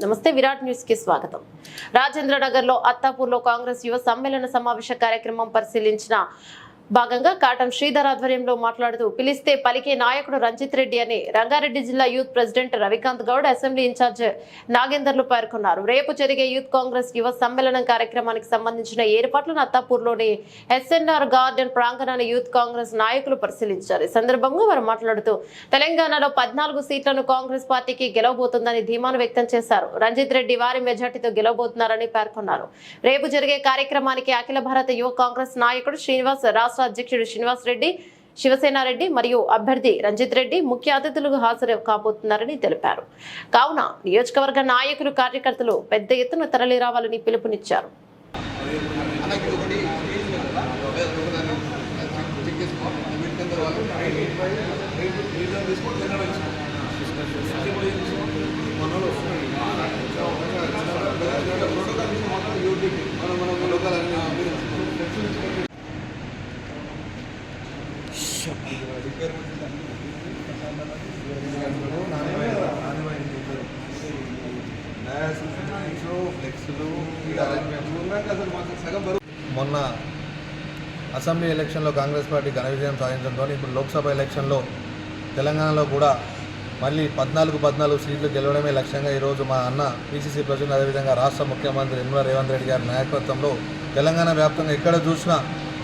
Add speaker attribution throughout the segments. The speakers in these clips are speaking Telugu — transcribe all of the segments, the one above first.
Speaker 1: నమస్తే విరాట్ న్యూస్కి స్వాగతం. రాజేంద్ర నగర్లో అత్తాపూర్లో కాంగ్రెస్ యువ సమ్మేళన సమావేశ కార్యక్రమం పరిశీలించిన భాగంగా కాటం శ్రీధర్ ఆధ్వర్యంలో మాట్లాడుతూ పిలిస్తే పలికే నాయకుడు రంజిత్ రెడ్డి అని రంగారెడ్డి జిల్లా youth president Ravikanth Goud assembly incharge నాగేందర్లు పేర్కొన్నారు. రేపు జరిగే యూత్ కాంగ్రెస్ యువ సమ్మేళనం కార్యక్రమానికి సంబంధించిన ఏర్పాట్లను అత్తాపూర్లోని ఎస్ఎన్ఆర్ గార్డెన్ ప్రాంగణాన్ని యూత్ కాంగ్రెస్ నాయకులు పరిశీలించారు. ఈ సందర్భంగా వారు మాట్లాడుతూ తెలంగాణలో పద్నాలుగు సీట్లను కాంగ్రెస్ పార్టీకి గెలవబోతుందని ధీమాను వ్యక్తం చేశారు. రంజిత్ రెడ్డి వారి మెజార్టీతో గెలవబోతున్నారని పేర్కొన్నారు. రేపు జరిగే కార్యక్రమానికి అఖిల భారత యువ కాంగ్రెస్ నాయకుడు శ్రీనివాస్ రాష్ట్ర అధ్యక్షుడు శ్రీనివాస్ రెడ్డి శివసేనారెడ్డి మరియు అభ్యర్థి రంజిత్ రెడ్డి ముఖ్య అతిథులుగా హాజరు కాబోతున్నారని తెలిపారు. కావున నియోజకవర్గ నాయకులు కార్యకర్తలు పెద్ద ఎత్తున
Speaker 2: మొన్న అసెంబ్లీ ఎలక్షన్లో కాంగ్రెస్ పార్టీ ఘన విజయం సాధించడంతో ఇప్పుడు లోక్సభ ఎలక్షన్లో తెలంగాణలో కూడా మళ్ళీ పద్నాలుగు పద్నాలుగు సీట్లు గెలవడమే లక్ష్యంగా ఈరోజు మా అన్న పీసీసీ ప్రజలు అదేవిధంగా రాష్ట్ర ముఖ్యమంత్రి నిర్మలా రేవంత్ రెడ్డి గారి నాయకత్వంలో తెలంగాణ వ్యాప్తంగా ఎక్కడ చూసినా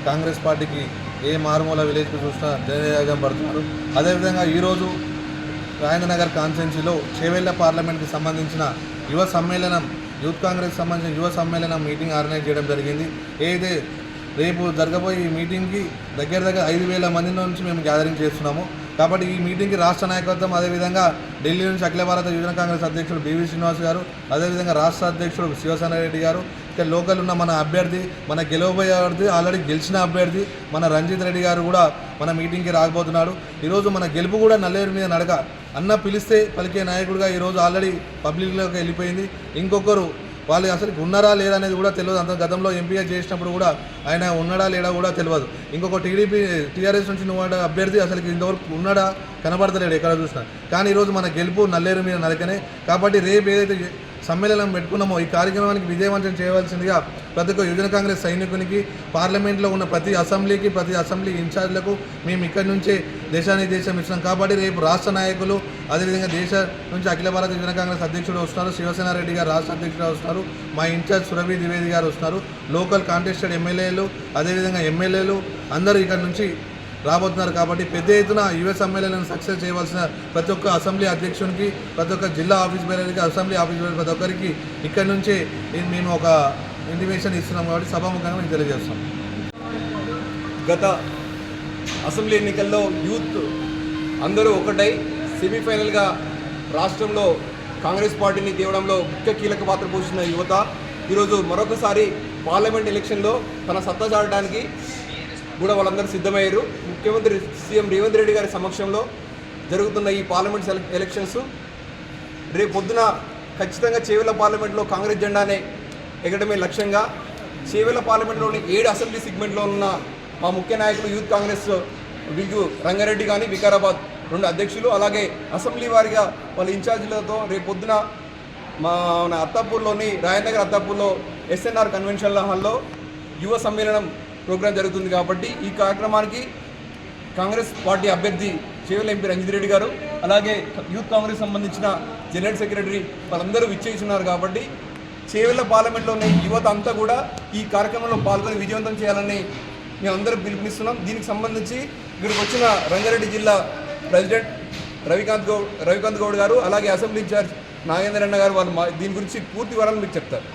Speaker 2: కాంగ్రెస్ పార్టీకి ఏ మారుమూల విలేజ్కి చూసినా జయయాగం పడుతున్నారు. అదేవిధంగా ఈరోజు రాయనగర్ కాన్స్టెన్సీలో చేవెళ్ళ పార్లమెంట్కి సంబంధించిన యువ సమ్మేళనం యూత్ కాంగ్రెస్ సంబంధించిన యువ సమ్మేళనం మీటింగ్ ఆర్గనైజ్ చేయడం జరిగింది. ఏదైతే రేపు జరగబోయే ఈ మీటింగ్కి దగ్గర దగ్గర ఐదు వేల మంది నుంచి మేము గ్యాదరింగ్ చేస్తున్నాము. కాబట్టి ఈ మీటింగ్కి రాష్ట్ర నాయకత్వం అదేవిధంగా ఢిల్లీ నుంచి అఖిల భారత యువజన కాంగ్రెస్ అధ్యక్షుడు బివి శ్రీనివాస్ గారు అదేవిధంగా రాష్ట్ర అధ్యక్షుడు శివసేన రెడ్డి గారు ఇక్కడ లోకల్ ఉన్న మన అభ్యర్థి మన గెలవబోయే అభ్యర్థి ఆల్రెడీ గెలిచిన అభ్యర్థి మన రంజిత్ రెడ్డి గారు కూడా మన మీటింగ్కి రాకపోతున్నాడు. ఈరోజు మన గెలుపు కూడా నల్లేరు మీద నడక. అన్న పిలిస్తే పలికే నాయకుడిగా ఈరోజు ఆల్రెడీ పబ్లిక్లోకి వెళ్ళిపోయింది. ఇంకొకరు వాళ్ళు అసలు ఉన్నారా లేదా అనేది కూడా తెలియదు. అంత గతంలో ఎంపీగా చేసినప్పుడు కూడా ఆయన ఉన్నాడా లేడా కూడా తెలియదు. ఇంకొక టీడీపీ టీఆర్ఎస్ నుంచి నువ్వు అభ్యర్థి అసలు ఇంతవరకు ఉన్నాడా? కనబడతలేడు ఎక్కడ చూసినా. కానీ ఈరోజు మన గెలుపు నల్లేరు మీద నరకనే కాబట్టి రేపు ఏదైతే సమ్మేళనం పెట్టుకున్నామో. ఈ కార్యక్రమానికి విజయవంతం చేయవలసిందిగా ప్రతి ఒక్క యువజన కాంగ్రెస్ సైనికునికి పార్లమెంట్లో ఉన్న ప్రతి అసెంబ్లీకి ప్రతి అసెంబ్లీ ఇన్ఛార్జ్లకు మేము ఇక్కడి నుంచే దేశానికి దేశం ఇచ్చినాం కాబట్టి రేపు రాష్ట్ర నాయకులు అదేవిధంగా దేశ నుంచి అఖిల భారత యువజన కాంగ్రెస్ అధ్యక్షుడు వస్తున్నారు శివసేన రెడ్డి గారు రాష్ట్ర అధ్యక్షుడు వస్తున్నారు మా ఇన్ఛార్జ్ సురభి ద్వివేది గారు వస్తున్నారు లోకల్ కాంటెస్టెడ్ ఎమ్మెల్యేలు అదేవిధంగా ఎమ్మెల్యేలు అందరూ ఇక్కడ నుంచి రాబోతున్నారు కాబట్టి పెద్ద ఎత్తున యువ సమ్మేళనం సక్సెస్ చేయవలసిన ప్రతి ఒక్క అసెంబ్లీ అధ్యక్షునికి ప్రతి ఒక్క జిల్లా ఆఫీస్ బేరర్కి అసెంబ్లీ ఆఫీస్ బేరర్ ప్రతి ఒక్కరికి ఇక్కడి నుంచే మేము ఒక ఇంటిమేషన్ ఇస్తున్నాం కాబట్టి సభాముఖంగా మేము తెలియజేస్తాం
Speaker 3: గత అసెంబ్లీ ఎన్నికల్లో యూత్ అందరూ ఒకటై సెమీఫైనల్గా రాష్ట్రంలో కాంగ్రెస్ పార్టీని తేవడంలో ముఖ్య కీలక పాత్ర పోషించిన యువత ఈరోజు మరొకసారి పార్లమెంట్ ఎలక్షన్లో తన సత్తా చాటడానికి కూడా వాళ్ళందరూ సిద్ధమయ్యారు. ముఖ్యమంత్రి సీఎం రేవంత్ రెడ్డి గారి సమక్షంలో జరుగుతున్న ఈ పార్లమెంట్ ఎలక్షన్స్. రేపు పొద్దున ఖచ్చితంగా చేవెళ్ళ పార్లమెంట్లో కాంగ్రెస్ జెండానే ఎగడమే లక్ష్యంగా చేవెళ్ళ పార్లమెంట్లోని ఏడు అసెంబ్లీ సెగ్మెంట్లో ఉన్న మా ముఖ్య నాయకులు యూత్ కాంగ్రెస్ విగు రంగారెడ్డి కానీ వికారాబాద్ రెండు అధ్యక్షులు అలాగే అసెంబ్లీ వారిగా వాళ్ళ ఇన్ఛార్జీలతో రేపు పొద్దున మా అత్తాపూర్లోని రాయనగర్ అత్తాపూర్లో ఎస్ఎన్ఆర్ కన్వెన్షన్ హాల్లో యువ సమ్మేళనం ప్రోగ్రాం జరుగుతుంది కాబట్టి ఈ కార్యక్రమానికి కాంగ్రెస్ పార్టీ అభ్యర్థి చేవల ఎంపీ రంజిత్ రెడ్డి గారు అలాగే యూత్ కాంగ్రెస్ సంబంధించిన జనరల్ సెక్రటరీ వాళ్ళందరూ విచ్చేస్తున్నారు కాబట్టి చేవెళ్ళ పార్లమెంట్లోని యువత అంతా కూడా ఈ కార్యక్రమంలో పాల్గొని విజయవంతం చేయాలని మేమందరూ పిలుపునిస్తున్నాం. దీనికి సంబంధించి ఇక్కడికి వచ్చిన రంగారెడ్డి జిల్లా ప్రెసిడెంట్ రవికాంత్ గౌడ్ రవికాంత్ గౌడ్ గారు అలాగే అసెంబ్లీ ఇన్ఛార్జ్ నాగేంద్ర అన్న గారు వాళ్ళు దీని గురించి పూర్తి వివరాలు మీకు చెప్తారు.